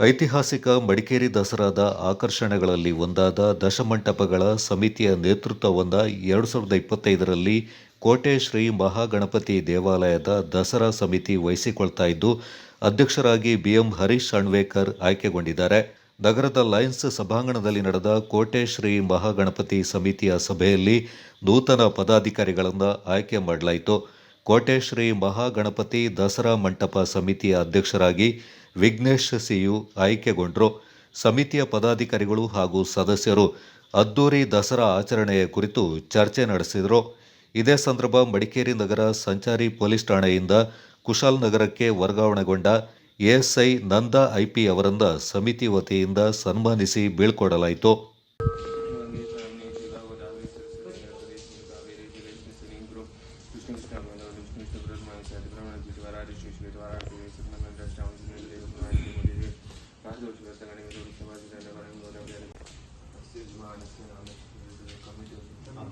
ಐತಿಹಾಸಿಕ ಮಡಿಕೇರಿ ದಸರಾದ ಆಕರ್ಷಣೆಗಳಲ್ಲಿ ಒಂದಾದ ದಶಮಂಟಪಗಳ ಸಮಿತಿಯ ನೇತೃತ್ವವೊಂದ ಎರಡು ಸಾವಿರದ ಇಪ್ಪತ್ತೈದರಲ್ಲಿ ಕೋಟೆ ಶ್ರೀ ಮಹಾಗಣಪತಿ ದೇವಾಲಯದ ದಸರಾ ಸಮಿತಿ ವಹಿಸಿಕೊಳ್ತಾ ಇದ್ದು, ಅಧ್ಯಕ್ಷರಾಗಿ ಬಿಎಂ ಹರೀಶ್ ಅಣ್ವೇಕರ್ ಆಯ್ಕೆಗೊಂಡಿದ್ದಾರೆ. ನಗರದ ಲಯನ್ಸ್ ಸಭಾಂಗಣದಲ್ಲಿ ನಡೆದ ಕೋಟೆ ಶ್ರೀ ಮಹಾಗಣಪತಿ ಸಮಿತಿಯ ಸಭೆಯಲ್ಲಿ ನೂತನ ಪದಾಧಿಕಾರಿಗಳನ್ನು ಆಯ್ಕೆ ಮಾಡಲಾಯಿತು. ಕೋಟೆ ಶ್ರೀ ಮಹಾಗಣಪತಿ ದಸರಾ ಮಂಟಪ ಸಮಿತಿಯ ಅಧ್ಯಕ್ಷರಾಗಿ ವಿಘ್ನೇಶ್ ಸಿಯು ಆಯ್ಕೆಗೊಂಡರು. ಸಮಿತಿಯ ಪದಾಧಿಕಾರಿಗಳು ಹಾಗೂ ಸದಸ್ಯರು ಅದ್ದೂರಿ ದಸರಾ ಆಚರಣೆಯ ಕುರಿತು ಚರ್ಚೆ ನಡೆಸಿದರು. ಇದೇ ಸಂದರ್ಭ ಮಡಿಕೇರಿ ನಗರ ಸಂಚಾರಿ ಪೊಲೀಸ್ ಠಾಣೆಯಿಂದ ಕುಶಾಲ್ ನಗರಕ್ಕೆ ವರ್ಗಾವಣೆಗೊಂಡ ಎಎಸ್ಐ ನಂದಾ ಐಪಿ ಅವರನ್ನ ಸಮಿತಿ ವತಿಯಿಂದ ಸನ್ಮಾನಿಸಿ ಬೀಳ್ಕೊಡಲಾಯಿತು. annesine rahmet diliyoruz. Kabul ediyoruz. Tamam.